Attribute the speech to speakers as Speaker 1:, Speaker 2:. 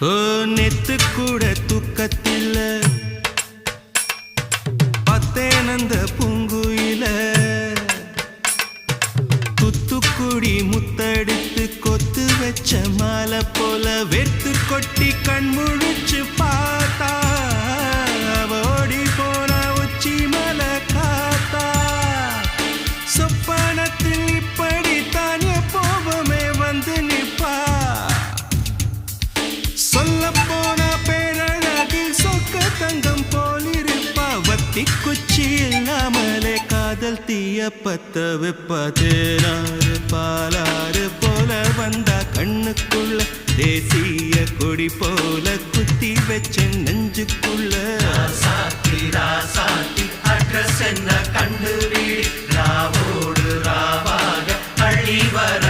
Speaker 1: ஓ நெத்து கூட தூக்கத்தில் பத்தேனந்த பூங்குயில. துத்துக்குடி முத்தடித்து கொத்து வச்ச மாலை போல வெத்து கொட்டி கண் முழிச்சு சொல்ல போன பேரழகில் சொக்க தங்கம் போலிருப்பா வத்தி குச்சி இல்லாமலே காதல் தீய பத்த வெப்ப தேனாறு பாலாறு போல வந்தா கண்ணுக்குள்ள தேசிய கொடி போல குத்தி வச்ச நெஞ்சுக்குள்ள.
Speaker 2: சாத்தி ராசாத்தி அட்ரஸ் என்ன ராவோடு ராவாக வர